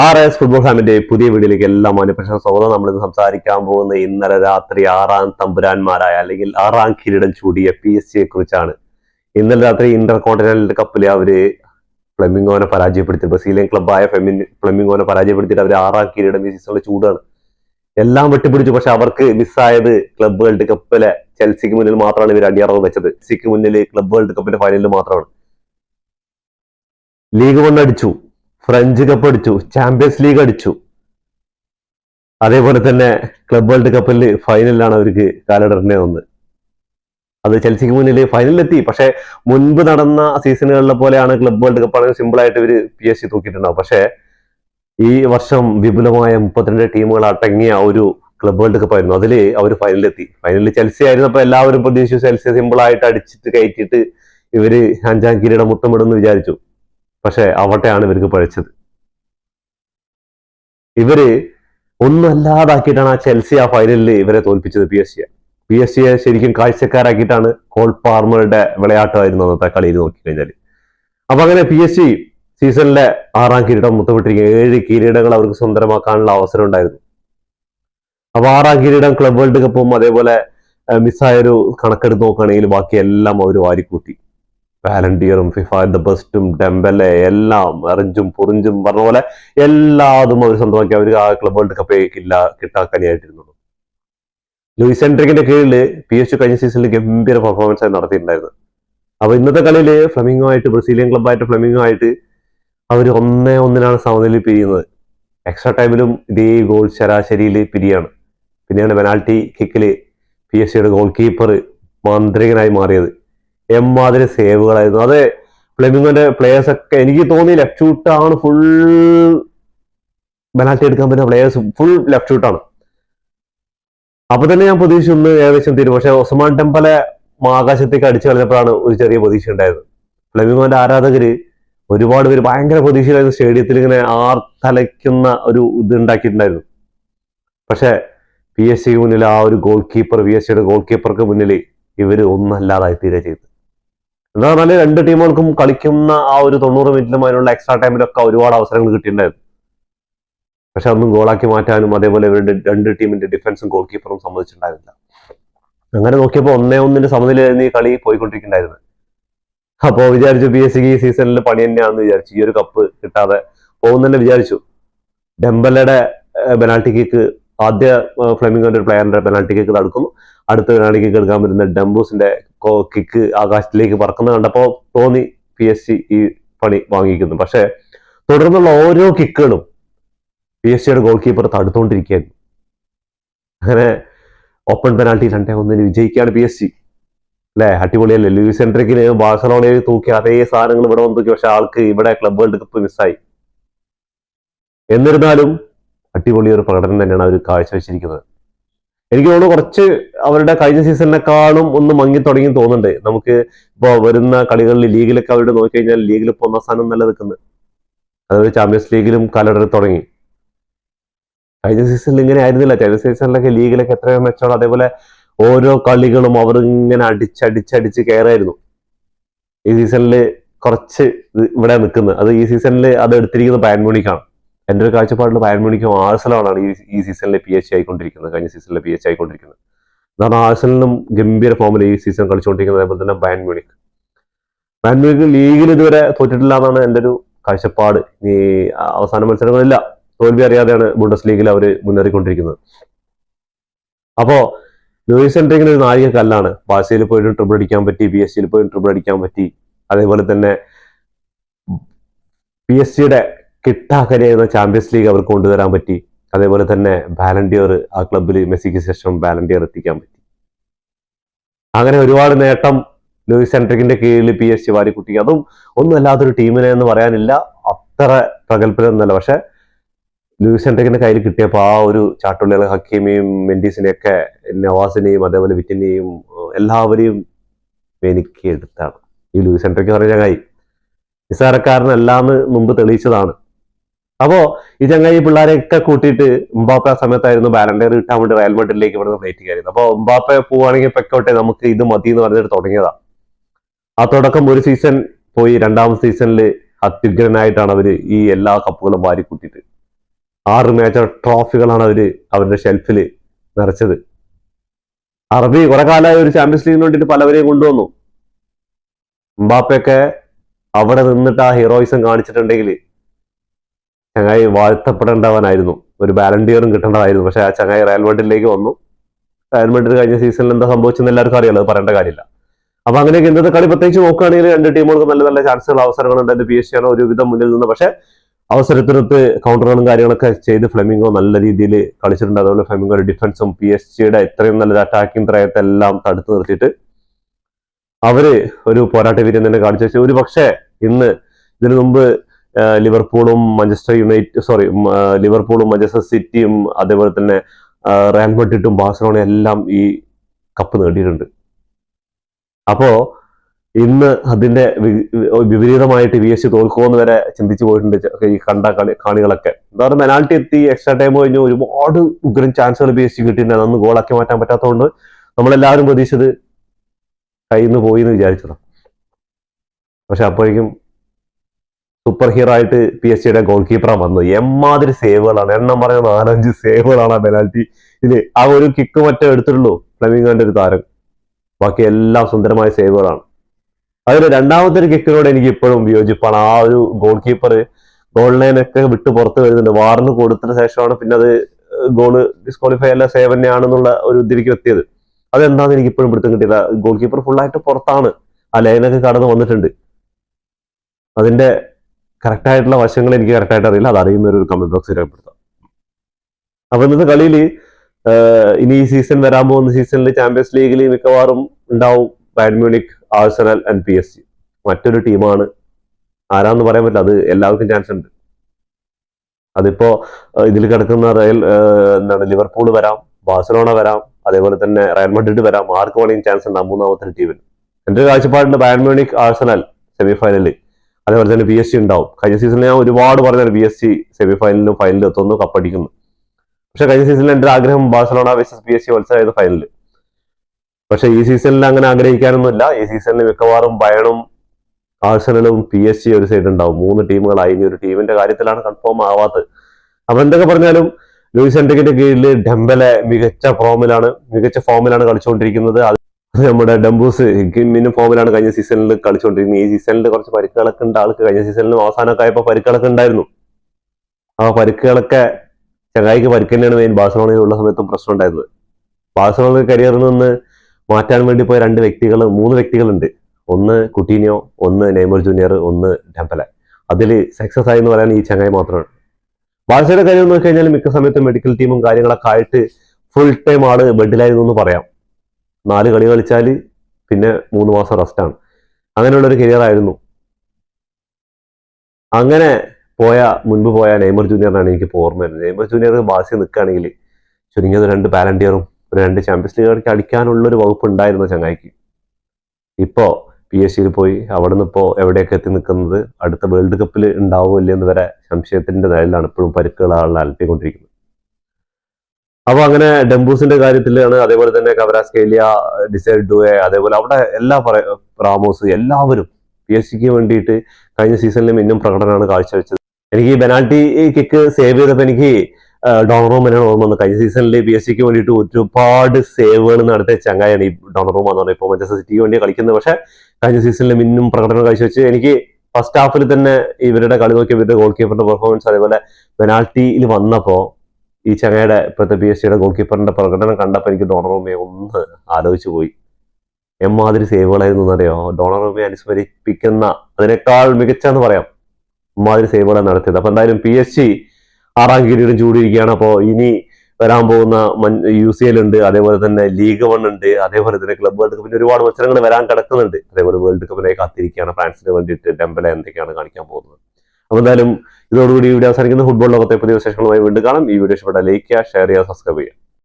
R S football ഫാമിന്റെ പുതിയ വീഡിയോയിലേക്ക് എല്ലാ മാന്യപ്രശ്ന സ്വാഗതം. നമ്മൾ ഇന്ന് സംസാരിക്കാൻ പോകുന്ന ഇന്നലെ രാത്രി ആറാം തമ്പുരാന്മാരായ അല്ലെങ്കിൽ ആറാം കിരീടം ചൂടിയ പി എസ് സിയെ കുറിച്ചാണ്. ഇന്നലെ രാത്രി ഇന്റർ കപ്പിൽ അവർ ഫ്ലെമിംഗോനെ പരാജയപ്പെടുത്തി. ബ്രസീലിയൻ ക്ലബ്ബായ ഫെമിൻ ഫ്ലെമിംഗോനെ പരാജയപ്പെടുത്തിയിട്ട് അവർ ആറാം കിരീടം ഈ സീസണിൽ ചൂടാണ്. എല്ലാം വെട്ടിപ്പിടിച്ചു. പക്ഷെ അവർക്ക് മിസ്സായത് ക്ലബ് വേൾഡ് കപ്പിലെ ചെൽസിക്ക് മുന്നിൽ മാത്രമാണ് ഇവർ അടിയറവ് വെച്ചത്. ചെൽസിക്ക് മുന്നിൽ ക്ലബ് വേൾഡ് കപ്പിന്റെ ഫൈനലിൽ മാത്രമാണ്. ലീഗ് വൺ അടിച്ചു ഫ്രഞ്ച് കപ്പ് അടിച്ചു ചാമ്പ്യൻസ് ലീഗ് അടിച്ചു. അതേപോലെ തന്നെ ക്ലബ് വേൾഡ് കപ്പിൽ ഫൈനലിലാണ് അവർക്ക് കാലടറിനെ വന്ന് അത് ചെൽസിക്ക് മുന്നിൽ ഫൈനലിലെത്തി പക്ഷെ മുൻപ് നടന്ന സീസണുകളിലെ പോലെയാണ് ക്ലബ് വേൾഡ് കപ്പ് ആണെങ്കിൽ സിമ്പിൾ ആയിട്ട് ഇവർ പി എസ് സി തൂക്കിയിട്ടുണ്ടാവും. പക്ഷെ ഈ വർഷം വിപുലമായ മുപ്പത്തിരണ്ട് ടീമുകൾ അടങ്ങിയ ഒരു ക്ലബ് വേൾഡ് കപ്പ് ആയിരുന്നു. അതിൽ അവർ ഫൈനലിലെത്തി ഫൈനലിൽ ചെൽസി ആയിരുന്നപ്പോൾ എല്ലാവരും പ്രതീക്ഷിച്ചു ചെൽസി സിമ്പിൾ ആയിട്ട് അടിച്ചിട്ട് കയറ്റിയിട്ട് ഇവർ അഞ്ചാം കിരീടം മുത്തമിടുമെന്ന് വിചാരിച്ചു. പക്ഷെ അവട്ടെയാണ് ഇവർക്ക് പഴിച്ചത്. ഇവർ ഒന്നല്ലാതാക്കിയിട്ടാണ് ആ ചെൽസി ആ ഫൈനലിൽ ഇവരെ തോൽപ്പിച്ചത് പി എസ് സിയെ പി എസ് സിയെ ശരിക്കും കാഴ്ചക്കാരാക്കിയിട്ടാണ് കോൾ പാർമറുടെ വിളയാട്ടമായിരുന്നു അന്നത്തെ കളിയിൽ നോക്കിക്കഴിഞ്ഞാൽ. അപ്പൊ അങ്ങനെ പി എസ് സി സീസണിലെ ആറാം കിരീടം മുത്തപ്പെട്ടിരിക്കുന്ന ഏഴ് കിരീടങ്ങൾ അവർക്ക് സ്വന്തമാക്കാനുള്ള അവസരം ഉണ്ടായിരുന്നു. അപ്പൊ ആറാം കിരീടം ക്ലബ് വേൾഡ് കപ്പും അതേപോലെ മിസ്സായൊരു കണക്കെടുത്ത് നോക്കുകയാണെങ്കിൽ ബാക്കി എല്ലാം അവർ വാരിക്കൂട്ടി. വാലണ്ടിയറും ഫിഫ ബെസ്റ്റും ഡെമ്പലെ എല്ലാം എറിഞ്ചും പൊറിഞ്ചും പറഞ്ഞ പോലെ എല്ലാതും അവർ സ്വന്തമാക്കി. അവർ ആ ക്ലബ് വേൾഡ് കപ്പ് ഇല്ല കിട്ടാക്കാനായിട്ടിരുന്നുള്ളൂ ലൂയിസ് എൻട്രിക്കിന്റെ കീഴിൽ പി എച്ച് കഴിഞ്ഞ സീസണിൽ ഗംഭീര പെർഫോമൻസ് ആയി നടത്തിയിട്ടുണ്ടായിരുന്നു. അപ്പൊ ഇന്നത്തെ കളിയിൽ ഫ്ലമിംഗോ ആയിട്ട് ബ്രസീലിയൻ ക്ലബായിട്ട് ഫ്ലമിംഗോ ആയിട്ട് അവർ ഒന്നേ ഒന്നിനാണ് സമനിലയിൽ പിരിയുന്നത്. എക്സ്ട്രാ ടൈമിലും ഇതേ ഗോൾ ശരാശരിയിൽ പിരിയാണ്. പിന്നെയാണ് പെനാൾട്ടി കിക്കിൽ പി എസ് സിയുടെ ഗോൾ കീപ്പർ മാന്ത്രികനായി മാറിയത്. എമ്മാതിരി സേവുകളായിരുന്നു അത് ഫ്ലെമിംഗോന്റെ പ്ലേയേഴ്സ് ഒക്കെ എനിക്ക് തോന്നി ലെഫ്റ്റ് ഷൂട്ടാണ് ഫുൾ പെനാൽറ്റി എടുക്കാൻ പറ്റുന്ന പ്ലേയേഴ്സ് ഫുൾ ലെഫ്റ്റ് ഷൂട്ടാണ് അപ്പൊ തന്നെ ഞാൻ പ്രതീക്ഷ ഒന്ന് ഏകദേശം തീരും. പക്ഷെ ഒസ്മാൻ ടെമ്പലെ ആകാശത്തേക്ക് അടിച്ചു കളഞ്ഞപ്പോഴാണ് ഒരു ചെറിയ പ്രതീക്ഷ ഉണ്ടായത്. ഫ്ലെമിംഗോന്റെ ആരാധകര് ഒരുപാട് പേര് ഭയങ്കര പ്രതീക്ഷയിലായിരുന്നു സ്റ്റേഡിയത്തിൽ ഇങ്ങനെ ആർത്തലയ്ക്കുന്ന ഒരു ഇത് ഉണ്ടാക്കിയിട്ടുണ്ടായിരുന്നു. പക്ഷെ പി എസ് സിക്ക് മുന്നിൽ ആ ഒരു ഗോൾ കീപ്പർ പി എസ് സിയുടെ ഗോൾ കീപ്പർക്ക് മുന്നിൽ ഇവർ ഒന്നല്ലാതായി തീരെ ചെയ്തു. എന്താ പറഞ്ഞാൽ രണ്ട് ടീമുകൾക്കും കളിക്കുന്ന ആ ഒരു തൊണ്ണൂറ് മിനിറ്റിലും അതിനുള്ള എക്സ്ട്രാ ടൈമിലൊക്കെ ഒരുപാട് അവസരങ്ങൾ കിട്ടിയിട്ടുണ്ടായിരുന്നു. പക്ഷെ ഒന്നും ഗോളാക്കി മാറ്റാനും അതേപോലെ ഇവരുടെ രണ്ട് ടീമിന്റെ ഡിഫൻസും ഗോൾ കീപ്പറും സമ്മതിച്ചിട്ടുണ്ടായിരുന്നില്ല. അങ്ങനെ നോക്കിയപ്പോൾ ഒന്നേ ഒന്നിന്റെ സമനിലായിരുന്നു ഈ കളി പോയിക്കൊണ്ടിരിക്കുന്നുണ്ടായിരുന്നത്. അപ്പോൾ വിചാരിച്ചു പി എസ് സിക്ക് ഈ സീസണിൽ പണി തന്നെയാണെന്ന് വിചാരിച്ചു. ഈ ഒരു കപ്പ് കിട്ടാതെ പോകുന്നതന്നെ വിചാരിച്ചു. ഡെമ്പലയുടെ പെനാൽറ്റി കിക്ക് ആദ്യ ഫ്ലെമിംഗോന്റെ ഒരു പ്ലെയറിന്റെ പെനാൽറ്റി കിക്ക് തടുക്കുന്നു. അടുത്ത കളിക്ക് കേൾക്കാൻ പറ്റുന്ന ഡംബൂസിന്റെ കിക്ക് ആകാശത്തിലേക്ക് പറക്കുന്ന കണ്ടപ്പോൾ തോന്നി പി എസ് സി ഈ പണി വാങ്ങിക്കുന്നു. പക്ഷെ തുടർന്നുള്ള ഓരോ കിക്കുകളും പി എസ് സിയുടെ ഗോൾ കീപ്പർ തടുത്തുകൊണ്ടിരിക്കുകയായിരുന്നു അങ്ങനെ ഓപ്പൺ പെനാൽറ്റി രണ്ടേ ഒന്നിന് വിജയിക്കുകയാണ് പി എസ് സി അല്ലെ? അടിപൊളിയല്ലേ? ലൂയിസ് എൻട്രിക്കിന് ബാഴ്സലോണയിൽ തൂക്കി അതേ സാധനങ്ങൾ ഇവിടെ വന്ന് തൂക്കി പക്ഷെ ആൾക്ക് ഇവിടെ ക്ലബ് വേൾഡ് കപ്പ് മിസ്സായി എന്നിരുന്നാലും അടിപൊളി ഒരു പ്രകടനം തന്നെയാണ് അവർ കാഴ്ചവെച്ചിരിക്കുന്നത്. എനിക്ക് തോന്നുന്നു കുറച്ച് അവരുടെ കഴിഞ്ഞ സീസണിനെക്കാളും ഒന്ന് മങ്ങി തുടങ്ങി തോന്നുന്നുണ്ട്. നമുക്ക് ഇപ്പോൾ വരുന്ന കളികളിൽ ലീഗിലൊക്കെ അവരുടെ നോക്കിക്കഴിഞ്ഞാൽ ലീഗിൽ ഇപ്പോൾ ഒന്നാം സ്ഥാനം നല്ല നിൽക്കുന്നത് അതായത് ചാമ്പ്യൻസ് ലീഗിലും കാലടറി തുടങ്ങി. കഴിഞ്ഞ സീസണിൽ ഇങ്ങനെ ആയിരുന്നില്ല. കഴിഞ്ഞ സീസണിലൊക്കെ ലീഗിലൊക്കെ എത്രയോ മെച്ചമാണ് അതേപോലെ ഓരോ കളികളും അവർ ഇങ്ങനെ അടിച്ചടിച്ചടിച്ച് കയറായിരുന്നു. ഈ സീസണിൽ കുറച്ച് ഇവിടെ നിൽക്കുന്നത് അത് ഈ സീസണിൽ അത് എടുത്തിരിക്കുന്നത് ബാൻമോണിക്കാണ് എന്റെ ഒരു കാഴ്ചപ്പാടിൽ മ്യൂണിക്കും ആഴ്സലാണ് ഈ ഈ സീസണിലെ പി എച്ച് ആയിക്കൊണ്ടിരിക്കുന്നത് കഴിഞ്ഞ സീസണിലെ പി എച്ച് ആയിക്കൊണ്ടിരിക്കുന്നത്. അതാണ് ആഴ്സലിനും ഗംഭീര ഫോമിൽ ഈ സീസൺ കളിച്ചുകൊണ്ടിരിക്കുന്നത് അതേപോലെ തന്നെ ബയൻ മ്യൂണിക് ബയൻ മ്യൂണിക് ലീഗിൽ ഇതുവരെ തോറ്റിട്ടില്ല എന്നാണ് എന്റെ ഒരു കാഴ്ചപ്പാട്. ഈ അവസാന മത്സരങ്ങളില്ല. തോൽവി അറിയാതെയാണ് ബുണ്ടസ് ലീഗിൽ അവർ മുന്നേറിക്കൊണ്ടിരിക്കുന്നത്. അപ്പോ ലൂയിസ് എൻട്രിങ്ങിന് ഒരു നാഴിക കല്ലാണ്. ബാഴ്സയിൽ പോയിട്ട് ട്രിപ്പിൾ അടിക്കാൻ പറ്റി പി എസ് സിയിൽ പോയി ട്രിപ്പിൾ അടിക്കാൻ പറ്റി. അതേപോലെ തന്നെ പി എസ് സിയുടെ കിട്ടാക്കരയുന്ന ചാമ്പ്യൻസ് ലീഗ് അവർക്ക് കൊണ്ടുവരാൻ പറ്റി. അതേപോലെ തന്നെ ബാലൻഡിയർ ആ ക്ലബിൽ മെസ്സിക്ക് ശേഷം ബാലൻഡിയർ എത്തിക്കാൻ പറ്റി. അങ്ങനെ ഒരുപാട് നേട്ടം ലൂയിസ് സെൻട്രിക്കിന്റെ കീഴിൽ പി എസ് ശിവാരിക്കുട്ടി അതും ഒന്നും അല്ലാത്തൊരു ടീമിനെ എന്ന് പറയാനില്ല. അത്ര പ്രഗത്ഭരൊന്നുമല്ല പക്ഷെ ലൂയിസ് സെൻട്രിക്കിന്റെ കയ്യിൽ കിട്ടിയപ്പോൾ ആ ഒരു ചാട്ടുള്ളികൾ ഹക്കീമിയും മെൻഡീസിനെയൊക്കെ നവാസിനെയും അതേപോലെ വിറ്റിനെയും എല്ലാവരെയും എനിക്ക് എടുത്താണ്. ഈ ലൂയിസ് സെൻട്രിക്ക് പറഞ്ഞ കൈ നിസ്സാരക്കാരനല്ലാന്ന് മുമ്പ് തെളിയിച്ചതാണ്. അപ്പോ ഈ ചങ്ങായി പിള്ളേരെയൊക്കെ കൂട്ടിയിട്ട് ഉമ്പാപ്പ ആ സമയത്തായിരുന്നു ബാലൻഡയർ കിട്ടാൻ വേണ്ടി റയൽ മഡ്രിഡിലേക്ക് ഇവിടുന്ന് ഫ്ലൈറ്റ് കയറിയത്. അപ്പോൾ ഉമ്പാപ്പ പോവാണെങ്കിൽ പെക്കോട്ടെ നമുക്ക് ഇത് മതി എന്ന് പറഞ്ഞിട്ട് തുടങ്ങിയതാ. ആ തുടക്കം ഒരു സീസൺ പോയി രണ്ടാമത്തെ സീസണിൽ അത്യുഗ്രനായിട്ടാണ് അവർ ഈ എല്ലാ കപ്പുകളും വാരി കൂട്ടിയിട്ട്. ആറ് മേജർ ട്രോഫികളാണ് അവർ അവരുടെ ഷെൽഫിൽ നിറച്ചത്. അറബി കുറെ കാലമായി ഒരു ചാമ്പ്യൻസ് ലീഗിന് വേണ്ടിയിട്ട് പലവരെയും കൊണ്ടുവന്നു. ഉമ്പാപ്പയൊക്കെ അവിടെ നിന്നിട്ട് ആ ഹീറോയിസം കാണിച്ചിട്ടുണ്ടെങ്കിൽ ചങ്ങായി വാഴ്ത്തപ്പെടേണ്ടവനായിരുന്നു. ഒരു ബാലൻഡിയറും കിട്ടേണ്ടതായിരുന്നു. പക്ഷെ ആ ചങ്ങായി റയൽ മഡ്രിഡിലേക്ക് വന്നു. റയൽ മഡ്രിഡ് കഴിഞ്ഞ സീസണിൽ എന്താ സംഭവിച്ചെന്ന് എല്ലാവർക്കും അറിയാലോ അത് പറയേണ്ട കാര്യമില്ല. അപ്പൊ അങ്ങനെയൊക്കെ ഇന്നത്തെ കളി പ്രത്യേകിച്ച് നോക്കുകയാണെങ്കിൽ രണ്ട് ടീമുകൾക്ക് നല്ല നല്ല ചാൻസുകൾ അവസരങ്ങളുണ്ട് പി എസ് സി ആണ് ഒരുവിധം മുന്നിൽ നിന്ന്. പക്ഷെ അവസരത്തിനൊത്ത് കൗണ്ടറുകളും കാര്യങ്ങളൊക്കെ ചെയ്ത് ഫ്ലെമിംഗോ നല്ല രീതിയിൽ കളിച്ചിട്ടുണ്ട്. അതുപോലെ ഫ്ലെമിംഗോയുടെ ഡിഫൻസും പി എസ് ജിയുടെ ഇത്രയും നല്ലൊരു അറ്റാക്കിംഗ് ത്രയത്തെ എല്ലാം തടുത്തു നിർത്തിയിട്ട് അവർ ഒരു പോരാട്ട വീര്യം തന്നെ കാണിച്ചു ഒരു പക്ഷേ ഇന്ന് ഇതിനു മുമ്പ് ലിവർപൂളും മാഞ്ചസ്റ്റർ യുണൈറ്റഡ് സോറി ലിവർപൂളും മാഞ്ചസ്റ്റർ സിറ്റിയും അതേപോലെ തന്നെ റയൽ മഡ്രിഡും ബാഴ്സലോണയും എല്ലാം ഈ കപ്പ് നേടിയിട്ടുണ്ട്. അപ്പോ ഇന്ന് അതിന്റെ വിപരീതമായിട്ട് വി എസ് തോൽക്കുമെന്ന് വരെ ചിന്തിച്ചു പോയിട്ടുണ്ട് ഈ കണ്ട കളി കാണികളൊക്കെ. എന്താ പറയുക പെനാൾട്ടി എത്തി എക്സ്ട്രാ ടൈം കഴിഞ്ഞു ഒരുപാട് ഉഗ്രൻ ചാൻസുകൾ പി എസ് സി കിട്ടിയിട്ടുണ്ട്. അതൊന്ന് ഗോളാക്കി മാറ്റാൻ പറ്റാത്തതുകൊണ്ട് നമ്മളെല്ലാവരും പ്രതീക്ഷിച്ചത് കയ്യിൽ നിന്ന് പോയി എന്ന് വിചാരിച്ചതാണ് പക്ഷെ അപ്പോഴേക്കും സൂപ്പർ ഹീറോ ആയിട്ട് പി എസ് സിയുടെ ഗോൾ കീപ്പറാണ് വന്നത്. എമ്മാതിരി സേവുകളാണ് എണ്ണം പറഞ്ഞ നാലഞ്ച് സേവുകളാണ് ആ പെനാൽറ്റി ഇത് ആ ഒരു കിക്ക് മറ്റേ എടുത്തിട്ടുള്ളൂ ഫ്ലെമിംഗോന്റെ ഒരു താരം. ബാക്കി എല്ലാം സുന്ദരമായ സേവുകളാണ് അതിൽ രണ്ടാമത്തെ ഒരു കിക്കിനോട് എനിക്ക് ഇപ്പോഴും വിയോജിപ്പാണ്. ആ ഒരു ഗോൾ കീപ്പർ ഗോൾ ലൈനൊക്കെ വിട്ട് പുറത്ത് വരുന്നുണ്ട്. വാറിന് കൊടുത്തിന് ശേഷമാണ് പിന്നെ അത് ഗോൾ ഡിസ്ക്വാളിഫൈ അല്ല സേവ് തന്നെയാണെന്നുള്ള ഒരു ഇതിലേക്ക് എത്തിയത്. അതെന്താണെന്ന് എനിക്ക് ഇപ്പോഴും പിടുത്തം കിട്ടിയില്ല. ഗോൾ കീപ്പർ ഫുള്ളായിട്ട് പുറത്താണ്. ആ ലൈനൊക്കെ കടന്ന് വന്നിട്ടുണ്ട്. അതിന്റെ കറക്റ്റ് ആയിട്ടുള്ള വശങ്ങൾ എനിക്ക് കറക്റ്റായിട്ട് അറിയില്ല. അത് അറിയുന്ന ഒരു കമന്റ് ബോക്സിൽ രേഖപ്പെടുത്താം. അപ്പൊ ഇന്നത്തെ കളിയിൽ ഇനി ഈ സീസൺ വരാൻ പോകുന്ന സീസണിൽ ചാമ്പ്യൻസ് ലീഗിൽ മിക്കവാറും ഉണ്ടാവും Bayern Munich Arsenal and P S G മറ്റൊരു ടീമാണ്. ആരാന്ന് പറയാൻ പറ്റില്ല. അത് എല്ലാവർക്കും ചാൻസ് ഉണ്ട്. അതിപ്പോ ഇതിൽ കിടക്കുന്ന റയൽ എന്താണ് ലിവർപൂൾ വരാം ബാഴ്സലോണ വരാം അതേപോലെ തന്നെ റയൽ മഡ്രിഡ് വരാം. ആർക്ക് വേണമെങ്കിലും ചാൻസ് ഉണ്ട് മൂന്നാമത്തെ ടീമിന് എന്റെ കാഴ്ചപ്പാടിൽ ബയൺ മ്യൂണിക് ആഴ്സണൽ സെമി ഫൈനലിൽ അതേപോലെ തന്നെ പി എസ് സി ഉണ്ടാവും. കഴിഞ്ഞ സീസണിൽ ഞാൻ ഒരുപാട് പറഞ്ഞാണ് പി എസ് സി സെമി ഫൈനലിലും ഫൈനലിലും എത്തുന്നു കപ്പടിക്കുന്നു. പക്ഷെ കഴിഞ്ഞ സീസണിൽ എന്റെ ആഗ്രഹം Barcelona versus P S C മത്സരമായിരുന്നു ഫൈനലിൽ പക്ഷെ ഈ സീസണിൽ അങ്ങനെ ആഗ്രഹിക്കാനൊന്നുമില്ല. ഈ സീസണിൽ മിക്കവാറും ബയണും ആഴ്സണലും പി എസ് സി ഒരു സൈഡ് ഉണ്ടാവും. മൂന്ന് ടീമുകളായി. ഇനി ഒരു ടീമിന്റെ കാര്യത്തിലാണ് കൺഫേം ആവാത്തത്. അപ്പൊ എന്തൊക്കെ പറഞ്ഞാലും ലൂയിസ് എൻഡിക്കിന്റെ കീഴിൽ ഡെമ്പലെ മികച്ച ഫോമിലാണ് മികച്ച ഫോമിലാണ് കളിച്ചുകൊണ്ടിരിക്കുന്നത്. നമ്മുടെ ഡംബൂസ് കിമ്മിന് ഫോമിലാണ് കഴിഞ്ഞ സീസണിൽ കളിച്ചുകൊണ്ടിരുന്നത് ഈ സീസണിൽ കുറച്ച് പരിക്കുകളൊക്കെ ഉണ്ട്. ആൾക്ക് കഴിഞ്ഞ സീസണിലും അവസാനമൊക്കെ ആയപ്പോൾ പരിക്കുകളൊക്കെ ഉണ്ടായിരുന്നു. ആ പരിക്കുകളൊക്കെ ചങ്ങായിക്ക് പരിക്ക് തന്നെയാണ് മെയിൻ ബാഴ്സലോണയിലുള്ള സമയത്തും പ്രശ്നം ഉണ്ടായിരുന്നത്. ബാഴ്സലോണ കരിയറിൽ നിന്ന് മാറ്റാൻ വേണ്ടി പോയ രണ്ട് വ്യക്തികൾ മൂന്ന് വ്യക്തികളുണ്ട്. ഒന്ന് കുട്ടീനിയോ ഒന്ന് നെയ്മർ ജൂനിയർ ഒന്ന് ഡെമ്പല. അതിൽ സക്സസ് ആയി എന്ന് പറയാൻ ഈ ചങ്ങായി മാത്രമാണ്. ബാഴ്സയുടെ കാര്യം നോക്കി കഴിഞ്ഞാൽ മിക്ക സമയത്തും മെഡിക്കൽ ടീമും കാര്യങ്ങളൊക്കെ ആയിട്ട് ഫുൾ ടൈം ആൾ ബെഡിലായിരുന്നു എന്ന് പറയാം. നാല് കളി കളിച്ചാൽ പിന്നെ മൂന്ന് മാസം റെസ്റ്റാണ് അങ്ങനെയുള്ളൊരു കരിയർ ആയിരുന്നു. അങ്ങനെ പോയ മുൻപ് പോയ നെയ്മർ ജൂനിയറിനാണ് എനിക്ക് ഓർമ്മ വരുന്നത്. നെയ്മർ ജൂനിയർ ബാസി നിൽക്കുകയാണെങ്കിൽ ചുരുങ്ങിയത് രണ്ട് പാലന്റിയറും ഒരു രണ്ട് ചാമ്പ്യൻസ് ലീഗ് അടിക്കാനുള്ള ഒരു വകുപ്പ് ഉണ്ടായിരുന്നു ചങ്ങായിക്ക്. ഇപ്പോൾ പി എസ് സിയിൽ പോയി അവിടെ നിന്ന് ഇപ്പോൾ എവിടെയൊക്കെ എത്തി നിൽക്കുന്നത് അടുത്ത വേൾഡ് കപ്പിൽ ഉണ്ടാവുമോ ഇല്ലെന്ന് വരെ സംശയത്തിന്റെ നിലയിലാണ് ഇപ്പോഴും പരിക്കുകളാണ് അലട്ടിക്കൊണ്ടിരിക്കുന്നത്. അപ്പൊ അങ്ങനെ ഡംബൂസിന്റെ കാര്യത്തിലാണ് അതേപോലെ തന്നെ കവരാസ്കേലിയ ഡിസൈഡ് ഡുവെ അതേപോലെ അവിടെ എല്ലാ റാമോസ് എല്ലാവരും പി എസ് സിക്ക് വേണ്ടിയിട്ട് കഴിഞ്ഞ സീസണിലും ഇന്നും പ്രകടനമാണ് കാഴ്ചവെച്ചത്. എനിക്ക് ഈ പെനാൽറ്റി കിക്ക് സേവ് ചെയ്തപ്പോൾ എനിക്ക് ഡോണറോമനാണ് ഓർമ്മ വന്നത്. കഴിഞ്ഞ സീസണിൽ പി എസ് സിക്ക് വേണ്ടിയിട്ട് ഒരുപാട് സേവുകൾ നടത്തിയ ചങ്ങായാണ് ഈ ഡോണറോമ എന്ന് പറയുന്നത് ഇപ്പോൾ മാഞ്ചസ്റ്റർ സിറ്റിക്ക് വേണ്ടി കളിക്കുന്നത്. പക്ഷെ കഴിഞ്ഞ സീസണിലും ഇന്നും പ്രകടനം കാഴ്ചവെച്ച് എനിക്ക് ഫസ്റ്റ് ഹാഫിൽ തന്നെ ഇവരുടെ കളി നോക്കി ഇവരുടെ ഗോൾ കീപ്പറിന്റെ പെർഫോമൻസ് അതേപോലെ പെനാൽറ്റിയിൽ വന്നപ്പോ ഈ ചങ്ങയുടെ ഇപ്പോഴത്തെ പി എസ് സിയുടെ ഗോൾ കീപ്പറിന്റെ പ്രകടനം കണ്ടപ്പോൾ എനിക്ക് ഡോണറൂമയെ ഒന്ന് ആലോചിച്ചു പോയി. എമ്മാതിരി സേവുകളായിരുന്നു എന്നറിയോ? ഡോണറൂമയെ അനുസ്മരിപ്പിക്കുന്ന അതിനേക്കാൾ മികച്ചെന്ന് പറയാം. എമ്മാതിരി സേവുകളാണ് നടത്തിയത്. അപ്പൊ എന്തായാലും പി എസ് സി ആറാം കിരീടം ചൂടിയിരിക്കുകയാണ്. അപ്പോൾ ഇനി വരാൻ പോകുന്ന യു സി എൽ ഉണ്ട് അതേപോലെ തന്നെ ലീഗ് വൺ ഉണ്ട് അതേപോലെ തന്നെ ക്ലബ് വേൾഡ് കപ്പിന് ഒരുപാട് മത്സരങ്ങൾ വരാൻ കിടക്കുന്നുണ്ട്. അതേപോലെ വേൾഡ് കപ്പിനെ കാത്തിരിക്കുകയാണ്. ഫ്രാൻസിന് വേണ്ടിയിട്ട് ഡെമ്പല എന്തൊക്കെയാണ് കാണിക്കാൻ പോകുന്നത്? അപ്പോൾ എന്തായാലും ഇതോടുകൂടി വീഡിയോ അവസാനിക്കുന്ന. ഫുട്ബോൾ ലോകത്തെ പുതിയ വിശേഷങ്ങളുമായി വീണ്ടും കാണാം. ഈ വീഡിയോ ഇഷ്ടപ്പെട്ട ലൈക്ക് ചെയ്യുക ഷെയർ ചെയ്യുക സബ്സ്ക്രൈബ് ചെയ്യുക.